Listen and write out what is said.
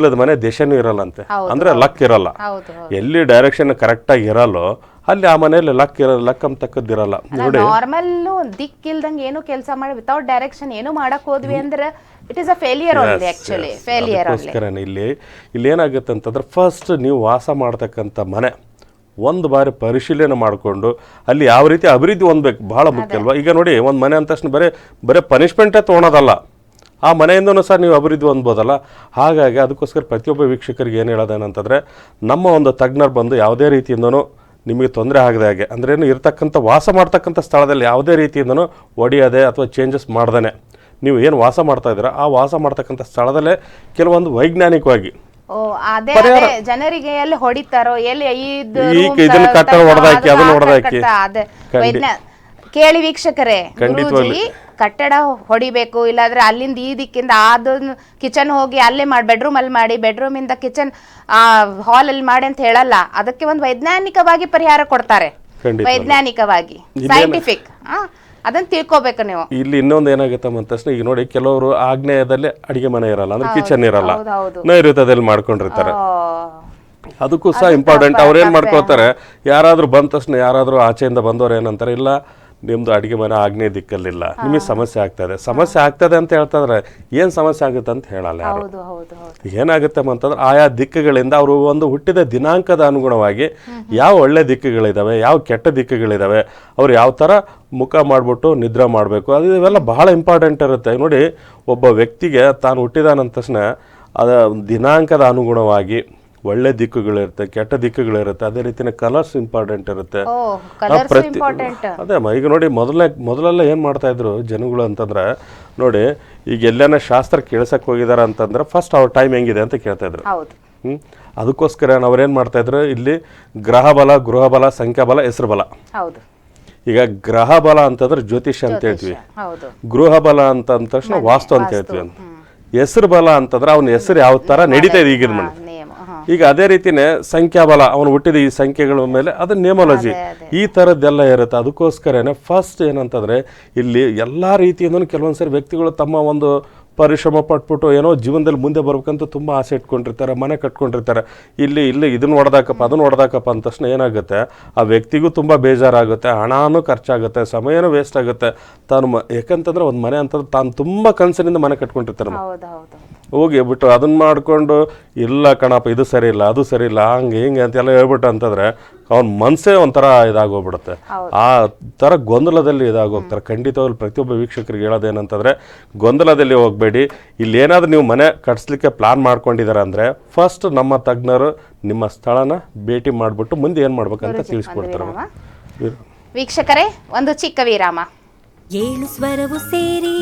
ಇಲ್ಲದ ಮನೆ ದೇಶನೂ ಇರಲ್ಲ ಅಂತೆ ಅಂದ್ರೆ ಲಕ್ ಇರಲ್ಲ. ಎಲ್ಲಿ ಡೈರೆಕ್ಷನ್ ಕರೆಕ್ಟಾಗಿ ಇರಲ್ಲೋ ಅಲ್ಲಿ ಆ ಮನೆಯಲ್ಲಿ ಲಕ್ ಇರ ಲಕ್ ಅಂತ ತಕ್ಕದ್ದಿರಲ್ಲ ನೋಡಿ. ನಾರ್ಮಲ್ ದಿಕ್ಕಿಲ್ದಂಗೆ ಏನು ಕೆಲಸ ಮಾಡಿ ವಿತೌಟ್ ಡೈರೆಕ್ಷನ್ ಏನು ಮಾಡಕ್ ಹೋದ್ವಿ ಅಂದ್ರೆ it is a failure only actually failure ಅದಕ್ಕೋಸ್ಕರನೇ ಇಲ್ಲಿ ಇಲ್ಲಿ ಏನಾಗುತ್ತೆ ಅಂತಂದ್ರೆ ಫಸ್ಟ್ ನೀವು ವಾಸ ಮಾಡ್ತಕ್ಕಂಥ ಮನೆ ಒಂದು ಬಾರಿ ಪರಿಶೀಲನೆ ಮಾಡಿಕೊಂಡು ಅಲ್ಲಿ ಯಾವ ರೀತಿ ಅಭಿವೃದ್ಧಿ ಹೊಂದಬೇಕು? ಭಾಳ ಮುಖ್ಯ ಅಲ್ವಾ? ಈಗ ನೋಡಿ ಒಂದು ಮನೆ ಅಂದ ತಕ್ಷಣ ಬರೀ ಬರೀ ಪನಿಷ್ಮೆಂಟೇ ತೊಗೊಳೋದಲ್ಲ. ಆ ಮನೆಯಿಂದನೂ ಸಹ ನೀವು ಅಭಿವೃದ್ಧಿ ಹೊಂದ್ಬೋದಲ್ಲ? ಹಾಗಾಗಿ ಅದಕ್ಕೋಸ್ಕರ ಪ್ರತಿಯೊಬ್ಬ ವೀಕ್ಷಕರಿಗೆ ಏನು ಹೇಳೋದೇನಂತಂದರೆ ನಮ್ಮ ಒಂದು ತಜ್ಞರು ಬಂದು ಯಾವುದೇ ರೀತಿಯಿಂದನೂ ನಿಮಗೆ ತೊಂದರೆ ಆಗದೆ ಹಾಗೆ ಅಂದ್ರೇನು ಇರತಕ್ಕಂಥ ವಾಸ ಮಾಡ್ತಕ್ಕಂಥ ಸ್ಥಳದಲ್ಲಿ ಯಾವುದೇ ರೀತಿಯಿಂದನೂ ಒಡೆಯದೆ ಅಥವಾ ಚೇಂಜಸ್ ಮಾಡ್ದೇ ನೀವು ಏನು ವಾಸ ಮಾಡ್ತಾ ಇದ್ದೀರಾ ಆ ವಾಸ ಮಾಡ್ತಕ್ಕಂಥ ಸ್ಥಳದಲ್ಲೇ ಕೆಲವೊಂದು ವೈಜ್ಞಾನಿಕವಾಗಿ ಅದೇ ಜನರಿಗೆ ಎಲ್ಲಿ ಹೊಡಿತಾರೋ ಎಲ್ಲಿ ಇದನ್ನ ಹೊಡ್ದಾಕಿ, ಅದು ಅದನ್ನ ಹೊಡ್ದಾಕಿ. ಕೇಳಿ ವೀಕ್ಷಕರೇ. ಗುರೂಜಿ ಕಟ್ಟಡ ಹೊಡಿಬೇಕು ಇಲ್ಲಾಂದ್ರೆ ಅಲ್ಲಿಂದ ಈ ದಿಕ್ಕಿಂದ ಅದನ್ನ ಕಿಚನ್ ಹೋಗಿ ಅಲ್ಲೇ ಮಾಡಿ ಬೆಡ್ರೂಮ್ ಅಲ್ಲಿ ಮಾಡಿ ಬೆಡ್ರೂಮ್ ಇಂದ ಕಿಚನ್ ಹಾಲ್ ಅಲ್ಲಿ ಮಾಡಿ ಅಂತ ಹೇಳಲ್ಲ. ಅದಕ್ಕೆ ಒಂದು ವೈಜ್ಞಾನಿಕವಾಗಿ ಪರಿಹಾರ ಕೊಡ್ತಾರೆ. ವೈಜ್ಞಾನಿಕವಾಗಿ ಸೈಂಟಿಫಿಕ್ ಅದನ್ನ ತಿಳ್ಕೊಬೇಕು ನೀವು. ಇಲ್ಲಿ ಇನ್ನೊಂದು ಏನಾಗುತ್ತೆ ಅಂತ ತಕ್ಷಣ ಈಗ ನೋಡಿ ಕೆಲವರು ಆಗ್ನೇಯದಲ್ಲಿ ಅಡಿಗೆ ಮನೆ ಇರಲ್ಲ ಅಂದ್ರೆ ಕಿಚನ್ ಇರಲ್ಲ. ನೈಋತ್ಯದಲ್ಲಿ ಮಾಡ್ಕೊಂಡಿರ್ತಾರೆ. ಅದಕ್ಕೂ ಸಹ ಇಂಪಾರ್ಟೆಂಟ್ ಅವ್ರು ಏನ್ ಮಾಡ್ಕೋತಾರೆ ಯಾರಾದ್ರೂ ಬಂದ ತಕ್ಷಣ ಯಾರಾದ್ರೂ ಆಚೆಯಿಂದ ಬಂದವ್ರು ಏನಂತಾರೆ ಇಲ್ಲ ನಿಮ್ದು ಅಡಿಗೆ ಮನೆ ಆಗ್ನೇ ದಿಕ್ಕಲ್ಲಿಲ್ಲ. ನಿಮಗೆ ಸಮಸ್ಯೆ ಆಗ್ತದೆ. ಸಮಸ್ಯೆ ಆಗ್ತದೆ ಅಂತ ಹೇಳ್ತಂದ್ರೆ ಏನು ಸಮಸ್ಯೆ ಆಗುತ್ತೆ ಅಂತ ಹೇಳಲ್ಲ ಯಾರು. ಏನಾಗುತ್ತೆ ಅಂತಂದ್ರೆ ಆಯಾ ದಿಕ್ಕುಗಳಿಂದ ಅವರು ಒಂದು ಹುಟ್ಟಿದ ದಿನಾಂಕದ ಅನುಗುಣವಾಗಿ ಯಾವ ಒಳ್ಳೆ ದಿಕ್ಕುಗಳಿದಾವೆ ಯಾವ ಕೆಟ್ಟ ದಿಕ್ಕುಗಳಿದಾವೆ ಅವ್ರು ಯಾವ ಥರ ಮುಖ ಮಾಡಿಬಿಟ್ಟು ನಿದ್ರೆ ಮಾಡಬೇಕು ಅದು ಇವೆಲ್ಲ ಬಹಳ ಇಂಪಾರ್ಟೆಂಟ್ ಇರುತ್ತೆ. ನೋಡಿ ಒಬ್ಬ ವ್ಯಕ್ತಿಗೆ ತಾನು ಹುಟ್ಟಿದಾನಂದ ತಕ್ಷಣ ಅದ ದಿನಾಂಕದ ಅನುಗುಣವಾಗಿ ಒಳ್ಳೆ ದಿಕ್ಕುಗಳಿರುತ್ತೆ ಕೆಟ್ಟ ದಿಕ್ಕುಗಳಿರುತ್ತೆ ಅದೇ ರೀತಿ ಕಲರ್ಸ್ ಇಂಪಾರ್ಟೆಂಟ್ ಇರುತ್ತೆ. ಆ ಪ್ರತಿ ಅದೇ ಅಮ್ಮ ಈಗ ನೋಡಿ ಮೊದಲೇ ಮೊದಲೆಲ್ಲ ಏನು ಮಾಡ್ತಾ ಇದ್ರು ಜನಗಳು ಅಂತಂದ್ರೆ ನೋಡಿ ಈಗ ಎಲ್ಲೇನ ಶಾಸ್ತ್ರ ಕೇಳ್ಸಕ್ಕೆ ಹೋಗಿದಾರ ಅಂತಂದ್ರೆ ಫಸ್ಟ್ ಅವ್ರ ಟೈಮ್ ಹೆಂಗಿದೆ ಅಂತ ಕೇಳ್ತಾ ಇದ್ರು. ಹ್ಮ್? ಅದಕ್ಕೋಸ್ಕರ ಅವ್ರೇನು ಮಾಡ್ತಾ ಇದ್ರು ಇಲ್ಲಿ ಗ್ರಹ ಬಲ ಗೃಹ ಬಲ ಸಂಖ್ಯಾ ಬಲ ಹೆಸರು ಬಲ ಹೌದು. ಈಗ ಗ್ರಹ ಬಲ ಅಂತಂದ್ರೆ ಜ್ಯೋತಿಷ್ಯ ಅಂತ ಹೇಳ್ತೀವಿ. ಗೃಹ ಬಲ ಅಂತ ಅಂದ ತಕ್ಷಣ ವಾಸ್ತು ಅಂತ ಹೇಳ್ತೀವಿ. ಅಂತ ಹೆಸರು ಬಲ ಅಂತಂದ್ರೆ ಅವನ ಹೆಸರು ಯಾವ ತರ ನಡೀತಾ ಇದೆ ಈಗಿನ ಮನೆ. ಈಗ ಅದೇ ರೀತಿನೇ ಸಂಖ್ಯಾಬಲ ಅವನು ಹುಟ್ಟಿದ ಈ ಸಂಖ್ಯೆಗಳ ಮೇಲೆ ಅದು ನೇಮಾಲಜಿ. ಈ ಥರದ್ದೆಲ್ಲ ಇರುತ್ತೆ. ಅದಕ್ಕೋಸ್ಕರನೇ ಫಸ್ಟ್ ಏನಂತಂದರೆ ಇಲ್ಲಿ ಎಲ್ಲ ರೀತಿಯಿಂದಲೂ ಕೆಲವೊಂದು ಸರಿ ವ್ಯಕ್ತಿಗಳು ತಮ್ಮ ಒಂದು ಪರಿಶ್ರಮ ಪಟ್ಬಿಟ್ಟು ಏನೋ ಜೀವನದಲ್ಲಿ ಮುಂದೆ ಬರ್ಬೇಕಂತ ತುಂಬ ಆಸೆ ಇಟ್ಕೊಂಡಿರ್ತಾರೆ ಮನೆ ಕಟ್ಕೊಂಡಿರ್ತಾರೆ. ಇಲ್ಲಿ ಇಲ್ಲಿ ಇದನ್ನ ಹೊಡೆದಾಕಪ್ಪ ಅದನ್ನ ಹೊಡೆದಾಕಪ್ಪ ಅಂದ ತಕ್ಷಣ ಏನಾಗುತ್ತೆ? ಆ ವ್ಯಕ್ತಿಗೂ ತುಂಬ ಬೇಜಾರಾಗುತ್ತೆ ಹಣನೂ ಖರ್ಚಾಗುತ್ತೆ ಸಮಯನೂ ವೇಸ್ಟ್ ಆಗುತ್ತೆ. ತಾನು ಮ ಯಾಕಂತಂದ್ರೆ ಒಂದು ಮನೆ ಅಂತಂದ್ರೆ ತಾನು ತುಂಬ ಕನಸಿನಿಂದ ಮನೆ ಕಟ್ಕೊಂಡಿರ್ತಾರೆ ಹೋಗಿ ಬಿಟ್ಟು ಅದನ್ನ ಮಾಡಿಕೊಂಡು ಇಲ್ಲ ಕಣಪ್ಪ ಇದು ಸರಿ ಇಲ್ಲ ಅದು ಸರಿ ಇಲ್ಲ ಹಂಗೆ ಹಿಂಗೆ ಅಂತೆಲ್ಲ ಹೇಳ್ಬಿಟ್ಟು ಅಂತಂದ್ರೆ ಅವ್ನ ಮನಸ್ಸೇ ಒಂಥರ ಇದಾಗೋಗ್ಬಿಡುತ್ತೆ ಆ ಥರ ಗೊಂದಲದಲ್ಲಿ ಇದಾಗೋಗ್ತಾರೆ ಖಂಡಿತವಾಗ್ಲು ಪ್ರತಿಯೊಬ್ಬ ವೀಕ್ಷಕರಿಗೆ ಹೇಳೋದೇನಂತಂದರೆ ಗೊಂದಲದಲ್ಲಿ ಹೋಗಬೇಡಿ. ಇಲ್ಲಿ ಏನಾದರೂ ನೀವು ಮನೆ ಕಟ್ಸ್ಲಿಕ್ಕೆ ಪ್ಲಾನ್ ಮಾಡ್ಕೊಂಡಿದ್ದಾರೆ ಅಂದರೆ ಫಸ್ಟ್ ನಮ್ಮ ತಜ್ಞರು ನಿಮ್ಮ ಸ್ಥಳನ ಭೇಟಿ ಮಾಡಿಬಿಟ್ಟು ಮುಂದೆ ಏನು ಮಾಡ್ಬೇಕಂತ ತಿಳಿಸ್ಕೊಡ್ತಾರೆ. ವೀಕ್ಷಕರೇ ಒಂದು ಚಿಕ್ಕ ವಿರಾಮ. ಏಳು ಸ್ವರವು ಸೇರಿ.